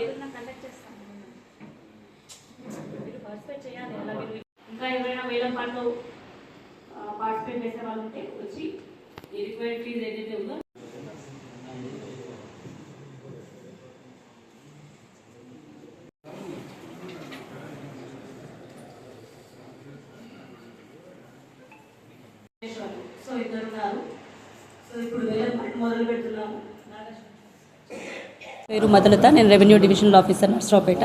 ఏదన్నా కండక్ట్ చేస్తాం. మీరు చేయాలి ఇంకా ఎవరైనా వేల పాటలో పార్టిసిపేట్ చేసే వాళ్ళు ఉంటే వచ్చి ఈ రిక్వైర్డ్ ఫీజు ఏదైతే ఉందో సో ఇద్దరు ఉన్నారు. సో ఇప్పుడు వేలం మొదలు పెడుతున్నాము. పేరు మదలత నేను revenue divisional officer Narasaraopet.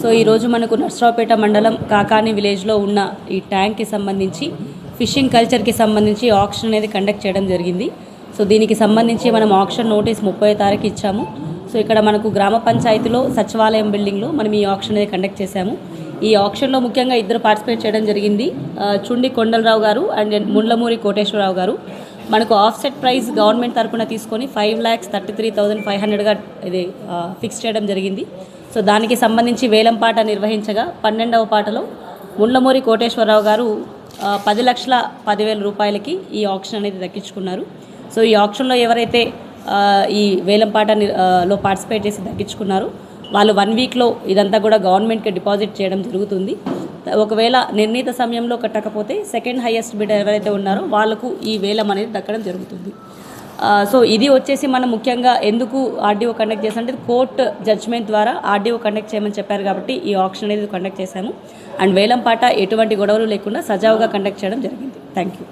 So ఈరోజు మనకు నర్సరావుపేట మండలం కాకాని విలేజ్లో ఉన్న ఈ ట్యాంక్కి సంబంధించి ఫిషింగ్ కల్చర్కి సంబంధించి ఆప్షన్ అనేది కండక్ట్ చేయడం జరిగింది. సో దీనికి సంబంధించి మనం ఆప్షన్ నోటీస్ ముప్పై తారీఖు ఇచ్చాము. సో ఇక్కడ మనకు గ్రామ పంచాయతీలో సచివాలయం బిల్డింగ్లో మనం ఈ ఆప్షన్ అనేది కండక్ట్ చేశాము. ఈ ఆప్షన్లో ముఖ్యంగా ఇద్దరు పార్టిసిపేట్ చేయడం జరిగింది. చుండి కొండలరావు గారు అండ్ ముండ్లమూరి కోటేశ్వరరావు గారు. మనకు ఆఫ్సెట్ ప్రైస్ గవర్నమెంట్ తరఫున తీసుకొని five lakhs thirty three thousand five హండ్రెడ్గా ఇది ఫిక్స్ చేయడం జరిగింది. సో దానికి సంబంధించి వేలం పాట నిర్వహించగా పన్నెండవ పాటలో ముండ్లమూరి కోటేశ్వరరావు గారు పది లక్షల పదివేల రూపాయలకి ఈ ఆప్షన్ అనేది దక్కించుకున్నారు. సో ఈ ఆప్షన్లో ఎవరైతే ఈ వేలం పాట లో పార్టిసిపేట్ చేసి దక్కించుకున్నారో వాళ్ళు వన్ వీక్లో ఇదంతా కూడా గవర్నమెంట్కి డిపాజిట్ చేయడం జరుగుతుంది. ఒకవేళ నిర్ణీత సమయంలో కట్టకపోతే సెకండ్ హైయెస్ట్ బిడ్డర్ ఎవరైతే ఉన్నారో వాళ్ళకు ఈ వేలం అనేది దక్కడం జరుగుతుంది. సో ఇది వచ్చేసి మనం ముఖ్యంగా ఎందుకు ఆర్డీఓ కండక్ట్ చేసాం అంటే కోర్ట్ జడ్జ్మెంట్ ద్వారా ఆర్డీఓ కండక్ట్ చేయమని చెప్పారు కాబట్టి ఈ ఆప్షన్ అనేది కండక్ట్ చేశాము అండ్ వేలం పాట ఎటువంటి గొడవలు లేకుండా సజావుగా కండక్ట్ చేయడం జరిగింది. Thank you